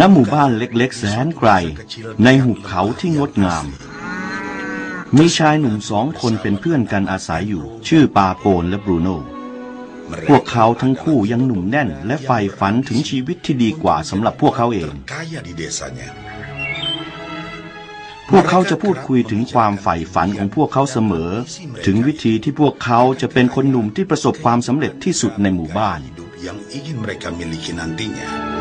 ณหมู่บ้านเล็กๆ แสนไกล ในหุบเขาที่งดงาม มีชายหนุ่มสองคนเป็นเพื่อนกันอาศัยอยู่ ชื่อปาโปนและบรูโน พวกเขาทั้งคู่ยังหนุ่มแน่น และใฝ่ฝันถึงชีวิตที่ดีกว่าสำหรับพวกเขาเอง พวกเขาจะพูดคุยถึงความใฝ่ฝันของพวกเขาเสมอ ถึงวิธีที่พวกเขาจะเป็นคนหนุ่มที่ประสบความสำเร็จที่สุดในหมู่บ้าน yang ingin mereka miliki nantinya.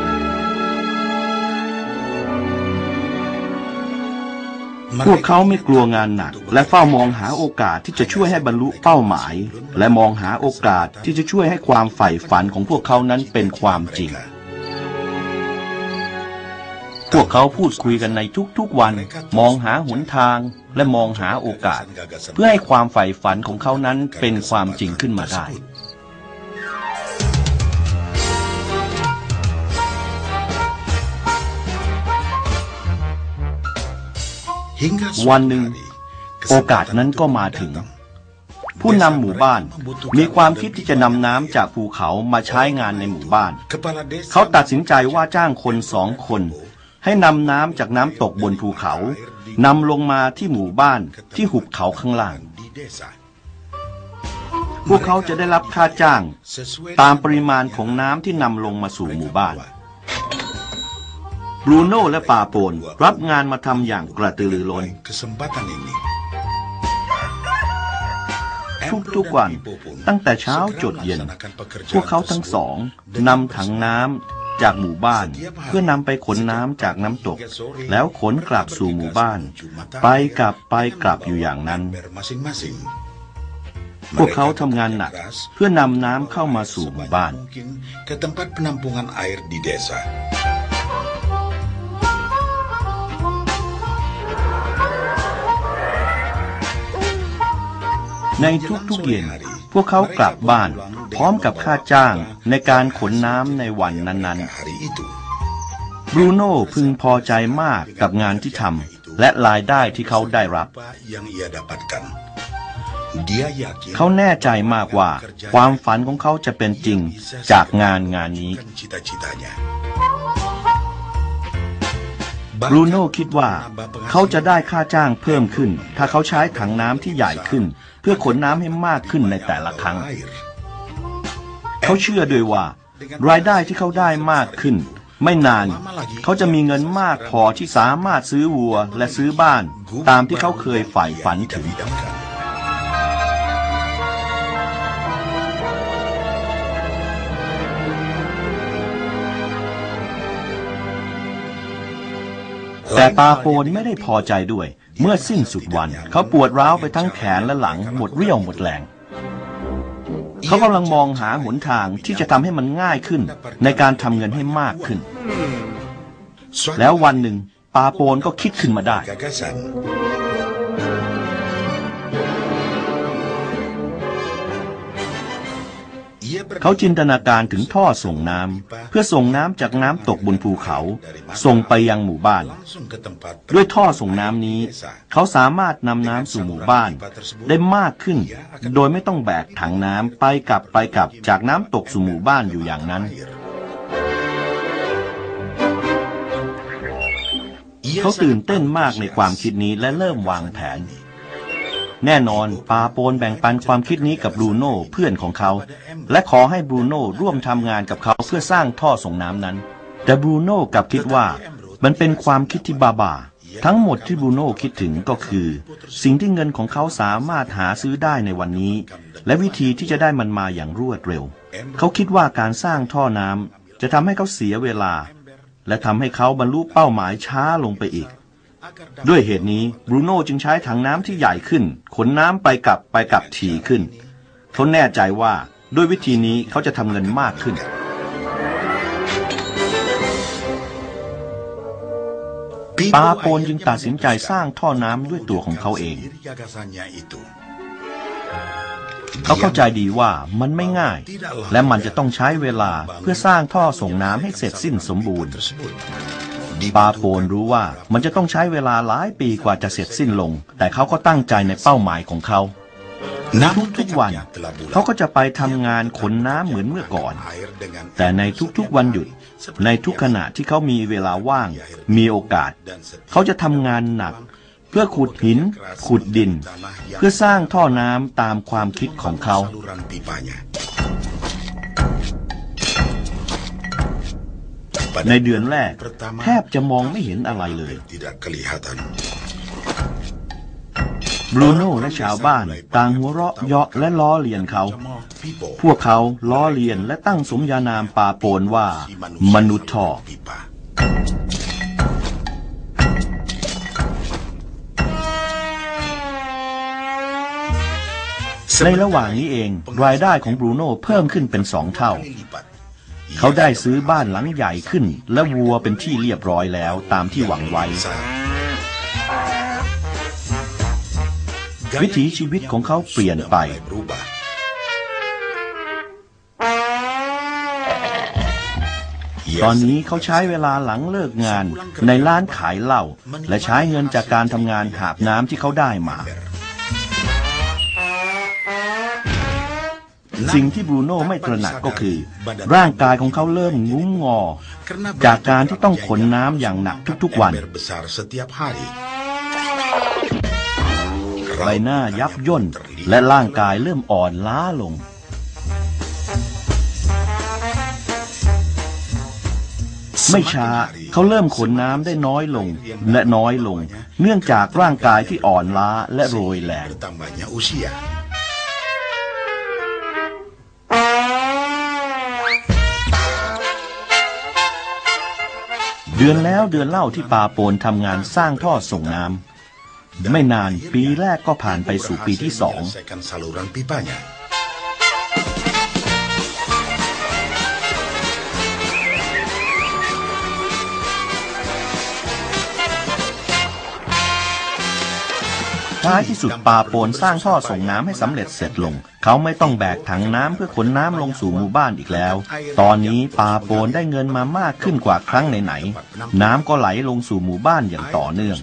พวกเขาไม่กลัวงานหนัก และเฝ้ามองหาโอกาสที่จะช่วยให้บรรลุเป้าหมาย และมองหาโอกาสที่จะช่วยให้ความใฝ่ฝันของพวกเขานั้นเป็นความจริง พวกเขาพูดคุยกันในทุกๆวัน มองหาหนทางและมองหาโอกาส เพื่อให้ความใฝ่ฝันของเขานั้นเป็นความจริงขึ้นมาได้ วันหนึ่งโอกาสนั้นก็มาถึง ผู้นำหมู่บ้านมีความคิดที่จะนำน้ำจากภูเขามาใช้งานในหมู่บ้าน เขาตัดสินใจว่าจ้างคนสองคน ให้นำน้ำจากน้ำตกบนภูเขานำลงมาที่หมู่บ้านที่หุบเขาข้างล่าง พวกเขาจะได้รับค่าจ้าง ตามปริมาณของน้ำที่นำลงมาสู่หมู่บ้าน บรูโน่และปาโปนรับงานมาทำอย่างกระตือรือร้น kesempatan ini. ทุกๆวันตั้งแต่เช้าจดเย็น พวกเขาทั้งสองนำถังน้ำจากหมู่บ้าน เพื่อนำไปขนน้ำจากน้ำตก แล้วขนกลับสู่หมู่บ้าน ไปกลับไปกลับอยู่อย่างนั้น masing-masing. พวกเขาทำงานหนักเพื่อนำน้ำเข้ามาสู่หมู่บ้าน ในทุกๆเย็น พวกเขากลับบ้าน พร้อมกับค่าจ้างในการขนน้ำในวันนั้นๆบรูโน่พึงพอใจมากกับงานที่ทำและรายได้ที่เขาได้รับ เขาแน่ใจมากว่า ความฝันของเขาจะเป็นจริงจากงานงานนี้ บรูโน่คิดว่า เขาจะได้ค่าจ้างเพิ่มขึ้น ถ้าเขาใช้ถังน้ำที่ใหญ่ขึ้น เพื่อขนน้ำให้มากขึ้นในแต่ละครั้ง Air. เขาเชื่อด้วยว่า รายได้ที่เขาได้มากขึ้น ไม่นาน เขาจะมีเงินมากพอที่สามารถซื้อวัวและซื้อบ้าน ตามที่เขาเคยใฝ่ฝันถึง แต่ปาโปนไม่ได้พอใจด้วย เมื่อสิ้นสุดวัน เขาปวดร้าวไปทั้งแขนและหลังหมดเรี่ยวหมดแรง เขากำลังมองหาหนทางที่จะทำให้มันง่ายขึ้น ในการทำเงินให้มากขึ้น แล้ววันหนึ่งปาโปนก็คิดขึ้นมาได้ เขาจินตนาการถึงท่อส่งน้ำเพื่อส่งน้ำจากน้ำตกบนภูเขา ส่งไปยังหมู่บ้าน ด้วยท่อส่งน้ำนี้ เขาสามารถนำน้ำสู่หมู่บ้าน ได้มากขึ้น โดยไม่ต้องแบกถังน้ำไปกลับไปกลับจากน้ำตกสู่หมู่บ้านอยู่อย่างนั้นเขาตื่นเต้นมากในความคิดนี้และเริ่มวางแผน แน่นอนปาโปนแบ่งปันความคิดนี้กับบรูโน่เพื่อนของเขา และขอให้บรูโน่ร่วมทำงานกับเขาเพื่อสร้างท่อส่งน้ำนั้น แต่บรูโน่กลับคิดว่ามันเป็นความคิดที่บาบาทั้งหมดที่บรูโน่คิดถึงก็คือ สิ่งที่เงินของเขาสามารถหาซื้อได้ในวันนี้ และวิธีที่จะได้มันมาอย่างรวดเร็ว เขาคิดว่าการสร้างท่อน้ำจะทำให้เขาเสียเวลา และทำให้เขาบรรลุเป้าหมายช้าลงไปอีก ด้วยเหตุนี้บรูโน่จึงใช้ถังน้ำที่ใหญ่ขึ้น ขนน้ำไปกลับไปกลับถี่ขึ้นเขาแน่ใจว่าด้วยวิธีนี้เขาจะทำเงินมากขึ้น ปาโปนจึงตัดสินใจสร้างท่อน้ำด้วยตัวของเขาเอง เขาเข้าใจดีว่ามันไม่ง่าย และมันจะต้องใช้เวลาเพื่อสร้างท่อส่งน้ำให้เสร็จสิ้นสมบูรณ์ ปาโปนรู้ว่ามันจะต้องใช้เวลาหลายปีกว่าจะเสร็จสิ้นลง แต่เขาก็ตั้งใจในเป้าหมายของเขา Namun ทุกๆวัน tekadnya telah bulat. เขาก็จะไปทำงานขนน้ำเหมือนเมื่อก่อน Air dengan แต่ในทุกๆวันหยุด ในทุกขณะที่เขามีเวลาว่าง มีโอกาส เขาจะทำงานหนัก เพื่อขุดหิน ขุดดิน เพื่อสร้างท่อน้ำตามความคิดของเขา ในเดือนแรก แทบจะมองไม่เห็นอะไรเลย tidak kelihatan. บรูโน่และชาวบ้านต่างหัวเราะเยาะและล้อเลียนเขา Pipo. พวกเขาล้อเลียนและตั้งสมญานามปาโปนว่า si มนุษย์ท่อ pipa. ในระหว่างนี้เอง รายได้ของบรูโน่เพิ่มขึ้นเป็นสองเท่า Kali lipat. เขาได้ซื้อบ้านหลังใหญ่ขึ้น และวัวเป็นที่เรียบร้อยแล้วตามที่หวังไว้ วิถีชีวิตของเขาเปลี่ยนไป ตอนนี้เขาใช้เวลาหลังเลิกงานในร้านขายเหล้าและใช้เงินจากการทำงานหาบน้ำที่เขาได้มา สิ่งที่บรูโน่ไม่ตระหนักก็คือ ร่างกายของเขาเริ่มงุ้มงอ จากการที่ต้องขนน้ำอย่างหนักทุกๆวัน Ember besar setiap hari. ใบหน้ายับย่นและร่างกายเริ่มอ่อนล้าลง ไม่ช้าเขาเริ่มขนน้ำได้น้อยลงและน้อยลง เนื่องจากร่างกายที่อ่อนล้าและโรยแรง เดือนแล้วเดือนเล่าที่ปาโปนทำงานสร้างท่อส่งน้ำไม่นานปีแรกก็ผ่านไปสู่ปีที่สอง ท้ายที่สุดปาโปนสร้างท่อส่งน้ำให้สำเร็จเสร็จลง เขาไม่ต้องแบกถังน้ำเพื่อขนน้ำลงสู่หมู่บ้านอีกแล้ว ตอนนี้ปาโปนได้เงินมามากขึ้นกว่าครั้งไหนๆน้ำก็ไหลลงสู่หมู่บ้านอย่างต่อเนื่อง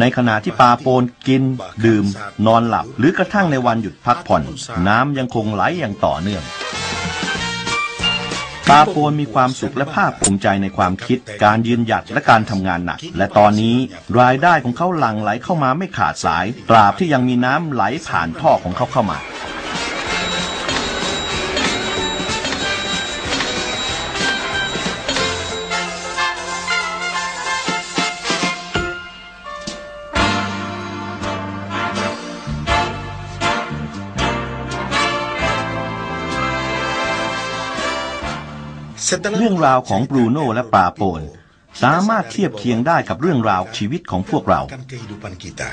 ในขณะที่ปาโปนกิน ดื่ม นอนหลับ หรือกระทั่งในวันหยุดพักผ่อน น้ำยังคงไหลอย่างต่อเนื่อง ปาโปนมีความสุขและภาคภูมิใจในความคิด การยืนหยัดและการทำงานหนัก และตอนนี้รายได้ของเขาหลั่งไหลเข้ามาไม่ขาดสาย ตราบที่ยังมีน้ำไหลผ่านท่อของเขาเข้ามา เรื่องราวของบรูโน่และปาโปนสามารถเทียบเคียงได้กับเรื่องราวชีวิตของพวกเรา melakukan kehidupan kita.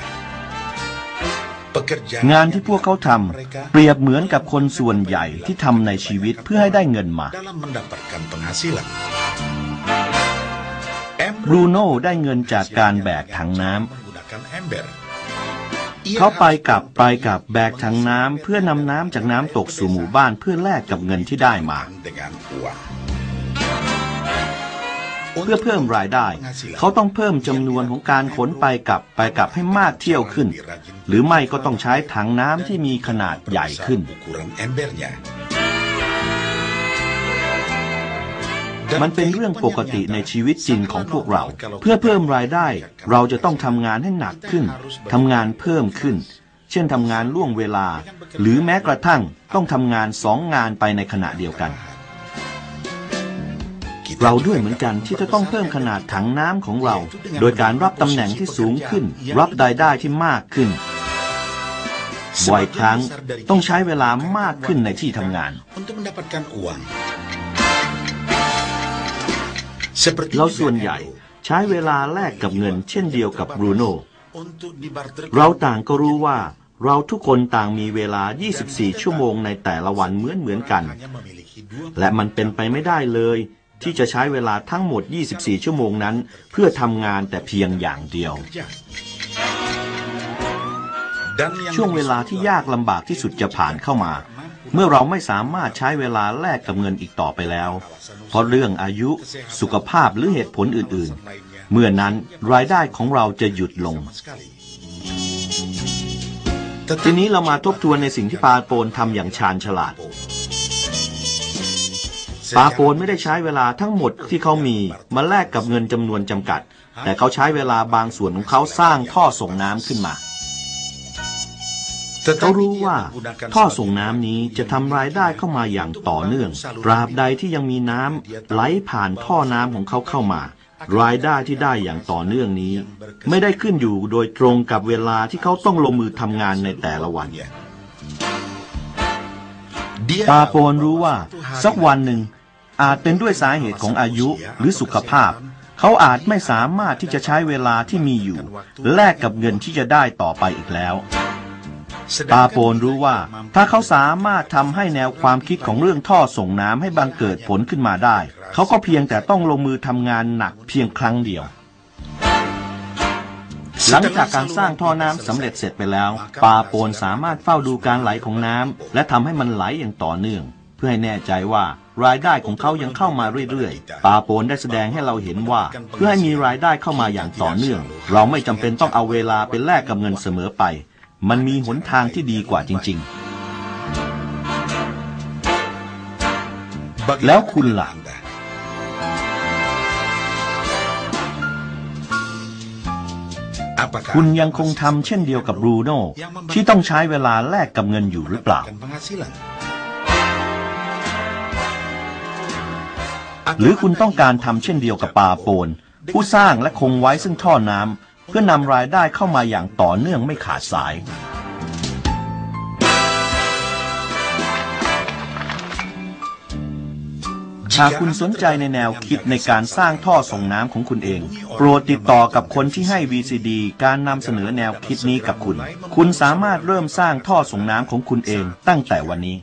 Pekerjaan งานที่พวกเขาทำเปรียบเหมือนกับคนส่วนใหญ่ที่ทำในชีวิตเพื่อให้ได้เงินมา dalam mendapatkan penghasilan. บรูโน่ได้เงินจากการแบกถังน้ำ menggunakan ember. Ia เขาไป harus กลับไปกลับแบกถังน้ำเพื่อนำน้ำจากน้ำตกสู่หมู่บ้านเพื่อแลกกับเงินที่ได้มา dengan uang. เพื่อเพิ่มรายได้ เขาต้องเพิ่มจำนวนของการขนไปกลับไปกลับให้มากเที่ยวขึ้น หรือไม่ก็ต้องใช้ถังน้ำที่มีขนาดใหญ่ขึ้น ukuran embernya. มันเป็นเรื่องปกติในชีวิตจริงของพวกเรา เพื่อเพิ่มรายได้ เราจะต้องทำงานให้หนักขึ้นทำงานเพิ่มขึ้น เช่นทำงานล่วงเวลา หรือแม้กระทั่งต้องทำงานสองงานไปในขณะเดียวกัน Kita เราด้วยเหมือนกันที่จะต้องเพิ่มขนาดถังน้ำของเรา โดยการรับตำแหน่งที่สูงขึ้น รับรายได้ที่มากขึ้นบ่อยครั้งต้องใช้เวลามากขึ้นในที่ทำงาน untuk mendapatkan uang. Seperti เราส่วนใหญ่ใช้เวลาแลกกับเงินเช่นเดียวกับบรูโน่ untuk dibarter เราต่างก็รู้ว่าเราทุกคนต่างมีเวลา 24 ชั่วโมงในแต่ละวันเหมือนเหมือนกัน hanya memiliki dua และมันเป็นไปไม่ได้เลย ที่จะใช้เวลาทั้งหมด 24 ชั่วโมงนั้น เพื่อทำงานแต่เพียงอย่างเดียว ช่วงเวลาที่ยากลำบากที่สุดจะผ่านเข้ามา เมื่อเราไม่สามารถใช้เวลาแลกกับเงินอีกต่อไปแล้ว เพราะเรื่องอายุสุขภาพหรือเหตุผลอื่นๆ เมื่อนั้นรายได้ของเราจะหยุดลงทีนี้เรามาทบทวนในสิ่งที่ปาโปนทำอย่างชาญฉลาด ปาโปนไม่ได้ใช้เวลาทั้งหมดที่เขามีมาแลกกับเงินจำนวนจำกัด แต่เขาใช้เวลาบางส่วนของเขาสร้างท่อส่งน้ำขึ้นมาเขารู้ว่าท่อส่งน้ำนี้จะทำรายได้เข้ามาอย่างต่อเนื่องตราบใดที่ยังมีน้ำไหลผ่านท่อน้ำของเขาเข้ามา รายได้ที่ได้อย่างต่อเนื่องนี้ ไม่ได้ขึ้นอยู่โดยตรงกับเวลาที่เขาต้องลงมือทำงานในแต่ละวันปาโปนรู้ว่าสักวันหนึ่ง อาจเป็นด้วยสาเหตุของอายุหรือสุขภาพ เขาอาจไม่สามารถที่จะใช้เวลาที่มีอยู่ แลกกับเงินที่จะได้ต่อไปอีกแล้วปาโปนรู้ว่าถ้าเขาสามารถทำให้แนวความคิดของเรื่องท่อส่งน้ำให้บังเกิดผลขึ้นมาได้ เขาก็เพียงแต่ต้องลงมือทำงานหนักเพียงครั้งเดียว หลังจากการสร้างท่อน้ำสำเร็จเสร็จไปแล้ว ปาโปนสามารถเฝ้าดูการไหลของน้ำและทำให้มันไหลอย่างต่อเนื่อง เพื่อให้แน่ใจว่า รายได้ของเขายังเข้ามาเรื่อยๆปาโปนได้แสดงให้เราเห็นว่า เพื่อให้มีรายได้เข้ามาอย่างต่อเนื่อง เราไม่จำเป็นต้องเอาเวลาไปแลกกับเงินเสมอไป มันมีหนทางที่ดีกว่าจริง ๆ แล้วคุณล่ะคุณยังคงทำเช่นเดียวกับบรูโน่ที่ต้องใช้เวลาแลกกับเงินอยู่หรือเปล่า หรือคุณต้องการทำเช่นเดียวกับปาโปน ผู้สร้างและคงไว้ซึ่งท่อน้ำเพื่อนำรายได้เข้ามาอย่างต่อเนื่องไม่ขาดสาย หากคุณสนใจในแนวคิดในการสร้างท่อส่งน้ำของคุณเอง โปรดติดต่อกับคนที่ให้ VCD การนำเสนอแนวคิดนี้กับคุณ คุณสามารถเริ่มสร้างท่อส่งน้ำของคุณเองตั้งแต่วันนี้